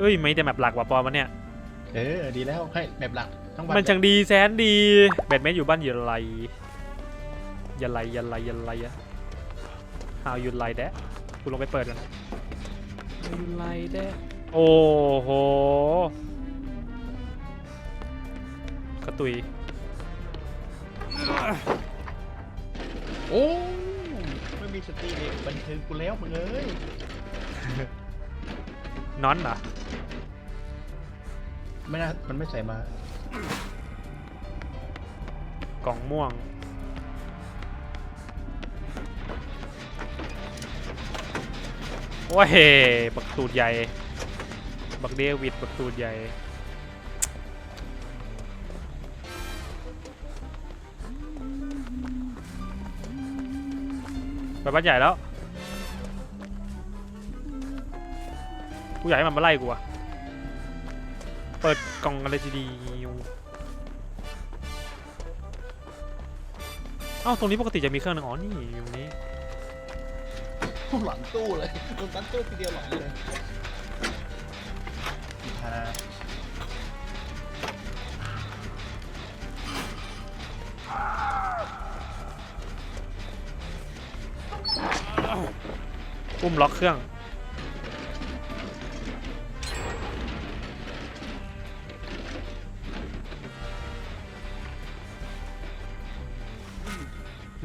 เอ้ยไม่แต่แบบหลักกว่าปอมันเนี่ยเออดีแล้วให้แบบหลักทั้งวันมันช่างดีแสนดีแบทแมนอยู่บ้านอย่าไรอย่าไรอย่าไรอย่าไรอะ How you like that กูลงไปเปิดกัน How you like that โอ้โหกระตุยโอ้ไม่มีสตรีเด็กบันเทิงกูแล้วมึงเอ้ย นอนเหรอ ไม่น่ามันไม่ใส่มากล่องม่วงว้าเฮบักตูดใหญ่ บักเดวิดบักตูดใหญ่ ไปบ้านใหญ่แล้ว กูอยากให้มันมาไล่กูอะเปิดกล่องอะไรดีๆเอ้าตรงนี้ปกติจะมีเครื่องหนึงอ๋อนี่อยู่ตรงนี้หลังตู้เลยโดนตันตู้ทีเดียวหลังเลยฮาอุ้มล็อกเครื่อง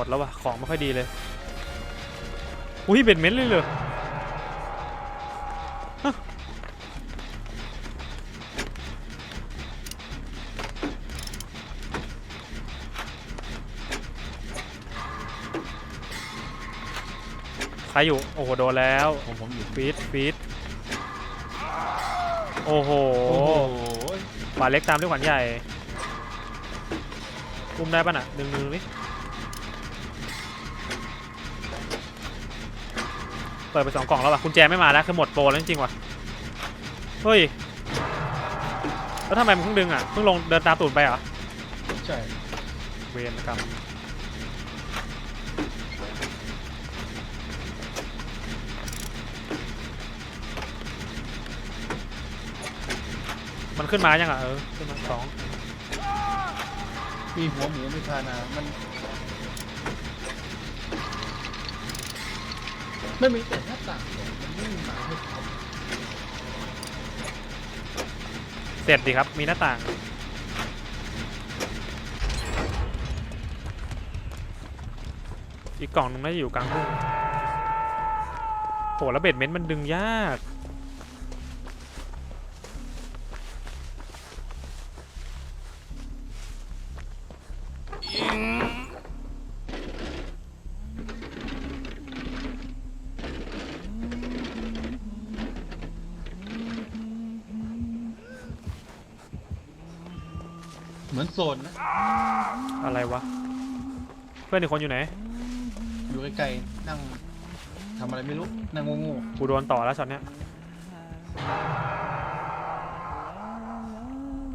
มดแล้ววะของไม่ค่อยดีเลยอุ้ยเบ็ดเม้นเลยเหรอฮะใครอยู่ โอ้โห โดนแล้วผมผมอยู่ฟีดฟีดโอ้โหโอ้โหบาเล็กตามด้วยขวัญใหญ่อุ้มได้ป่ะน่ะ ดึงดึงนี่ เปิดไปสองกล่องแล้วว่ะกุญแจไม่มาแล้วคือหมดโปรแล้วจริงๆว่ะเฮ้ยแล้วทำไมมึงเพิ่งดึงอะเพิ่งลงเดินตามตูดไปเหรอใช่เวรกรรมมันขึ้นมายังอะเออขึ้นมาสองมีหัวหมูมีพานา มัน ไม่มีแต่หน้าต่างมันไม่มีหมาให้เขาเสร็จดีครับ มีหน้าต่าง อีกกล่องหนึงน่าจะอยู่กลางทุ่งโหแล้วเบ็ดเม้นต์มันดึงยากเห ซนนะอะไรวะ เพื่อนอีกคนอยู่ไหน อยู่ไกลๆนั่งทำอะไรไม่รู้นั่งโง่กูโดนต่อแล้วช็อตเนี้ย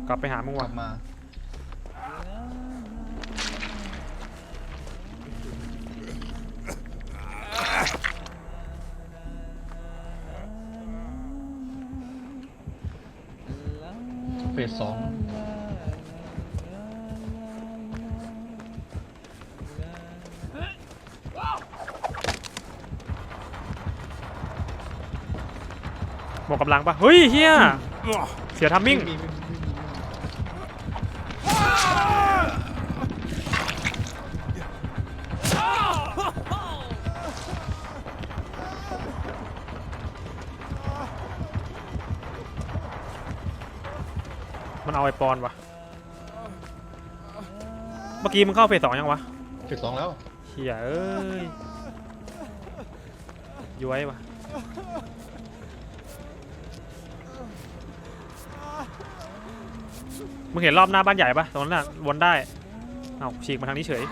กลับไปหามึงๆกลัว่ะบมาเฟสสอง หมดกำลังปะเฮ้ยเฮียเสียทัมมิ่งไมีไม่มีไม่มีมันเอาไอปอนวะเมื่อกี้มึงเข้าเฟสสองยังวะเฟสสองแล้วเฮียเอ้ยย้วยวะ มึงเห็นรอบหน้าบ้านใหญ่ปะตรงนั้นน่ะวนได้เอาฉีกมาทางนี้เฉย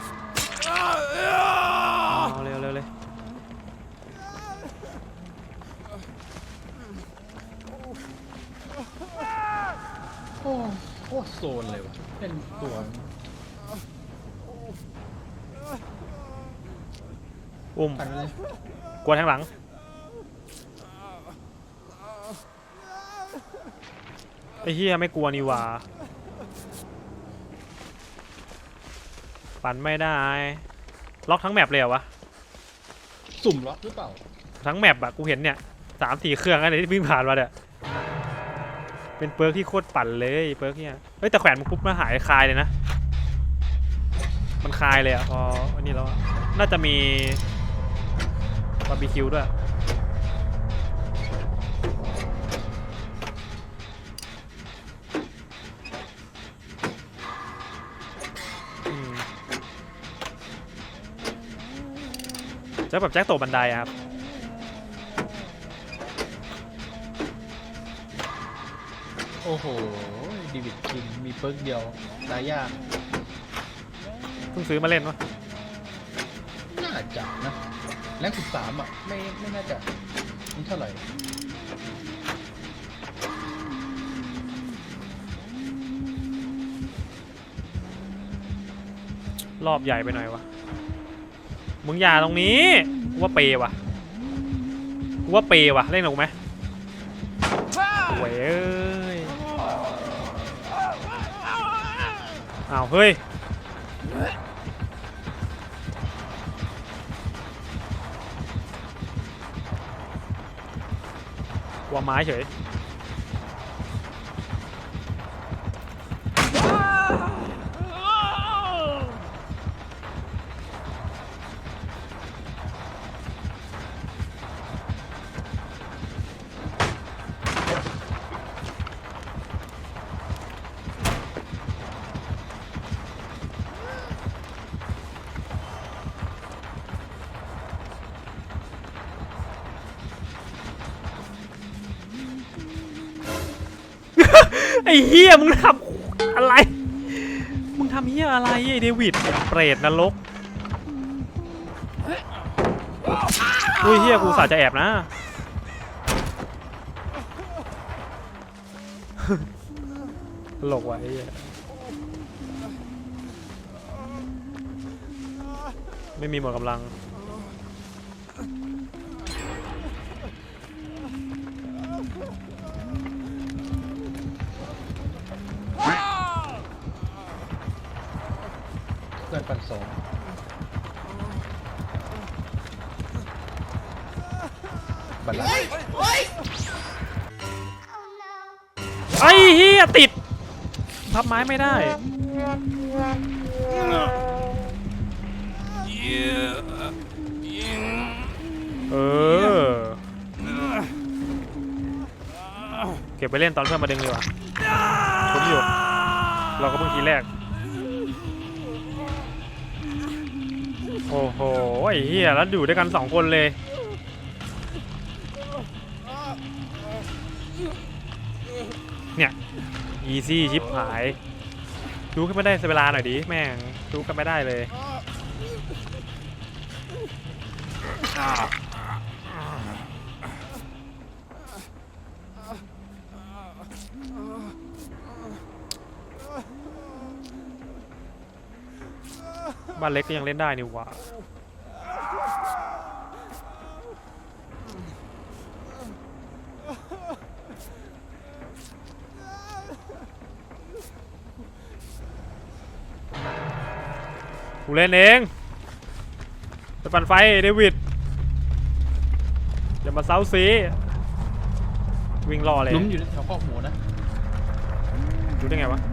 เอาเร็วเร็วเลยโอ้โคตรโซนเลยวะเป็นตัวอุ้มกันไปเลยกวนทางหลังไอ้เฮียไม่กลัวนี่หว่า ปั่นไม่ได้ ล็อกทั้งแมปเลยเหรอวะ สุ่มล็อกหรือเปล่า ทั้งแมปอะกูเห็นเนี่ยสามสี่เครื่องอะไรที่วิ่งผ่านมาเนี่ย เป็นเปิร์กที่โคตรปั่นเลยเปิร์กเนี่ยเฮ้ยแต่แขวนมันปุ๊บมันหายคลายเลยนะ มันคลายเลยอะพออันนี้แล้วอะน่าจะมีบาร์บีคิวด้วย จ็คแบบแจ็คตกบันไดอะครับโอ้โหดีวิดคิงมีเปิร์กเดียวตายยากเพิ่งซื้อมาเล่นวะน่าจะนะแรงสิบสามอะ ไม่ไม่น่าจะนี่เท่าไหร่รอบใหญ่ไปหน่อยวะ มึงอย่าตรงนี้กูว่าเปย์ว่ะกูว่าเปย์ว่ะเล่นกับกูไหมโว้ยเอ้าวเฮ้ยกลัวไม้เฉย ไอ้เฮียมึงทำอะไร มึงทำเฮียอะไรไอ้เดวิดไอ้เปรตนรกอุ้ยเฮียกูสาจะแอบนะตลกว่ะไอ้เฮียไม่มีหมดกำลัง อนปันสองบัลลังก์ไอ้เฮียติดพับไม้ไม่ได้ เออ เก็บไปเล่นตอนเพื่อนมาดึงดีกว่าผมอยู่ เราก็เพิ่งทีแรก โอ้โหไอ้เหี้ยแล้วอยู่ด้วยกันสองคนเลย เนี่ย อีซี่ชิปหาย ดูขึ้นไม่ได้เวลาหน่อยดิแม่งดูกันไม่ได้เลย บ้านเล็กก็ยังเล่นได้นี่หว่ากูเล่นเองไปปั่นไฟเดวิดอย่ามาเซาซีวิ่งรอเลยหลุมอยู่แถวคอกหมูนะ รู้ได้ไงวะเพ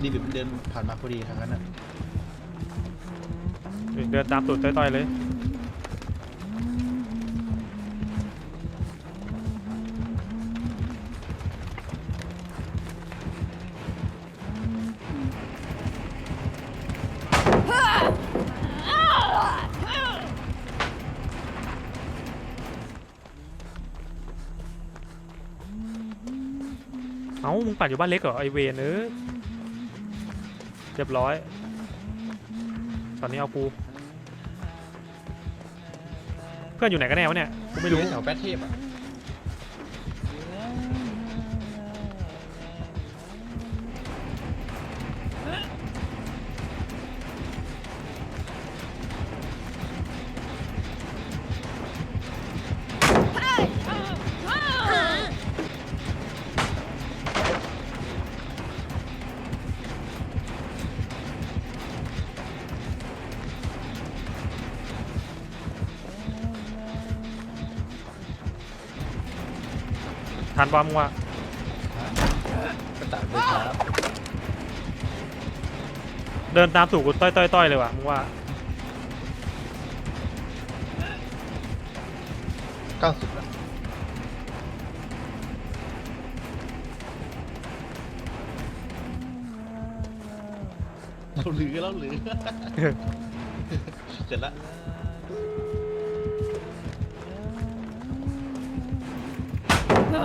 ราะดีวิดมันเดินผ่านมาพอดีทางนั้นอะเดินตามตูดต้อยๆเลย เอ้า มึงปั่นอยู่บ้านเล็กเหรอ ไอเวนเอ้ย เรียบร้อย ตอนนี้เอากู เพื่อนอยู่ไหนกันแน่วะเนี่ย กูไม่รู้ แถวแปดเทพอะ ทันป้อมงว่าก็ตามด้วยครับเดินตามสู่กูต้อยต้อยต้อยเลยว่ะมึงว่าเก้าสิบละเราหรือเราหรือ เสร็จละ ว้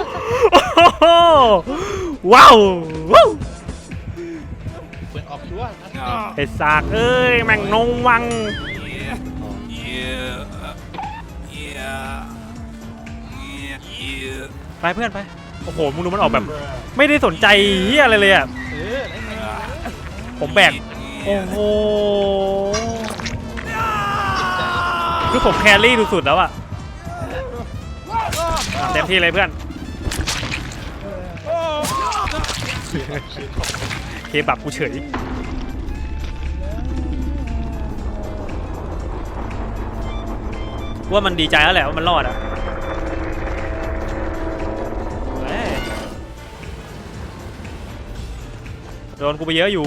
า วว้าวเปิดออกชัวร์นะไอ้สากเอ้ยแม่งนงวังไปเพื่อนไปโอ้โหมึงดูมันออกแบบ ไม่ได้สนใจเฮียอะไรเลยอะเออได้ไงผมแบกโอ้โหคือผมแครี่สุดๆแล้วอะอะเต็มที่เลยเพื่อน เคบับกูเฉยว่ามันดีใจแล้วแหละว่ามันรอดอะโดนกูไปเยอะอยู่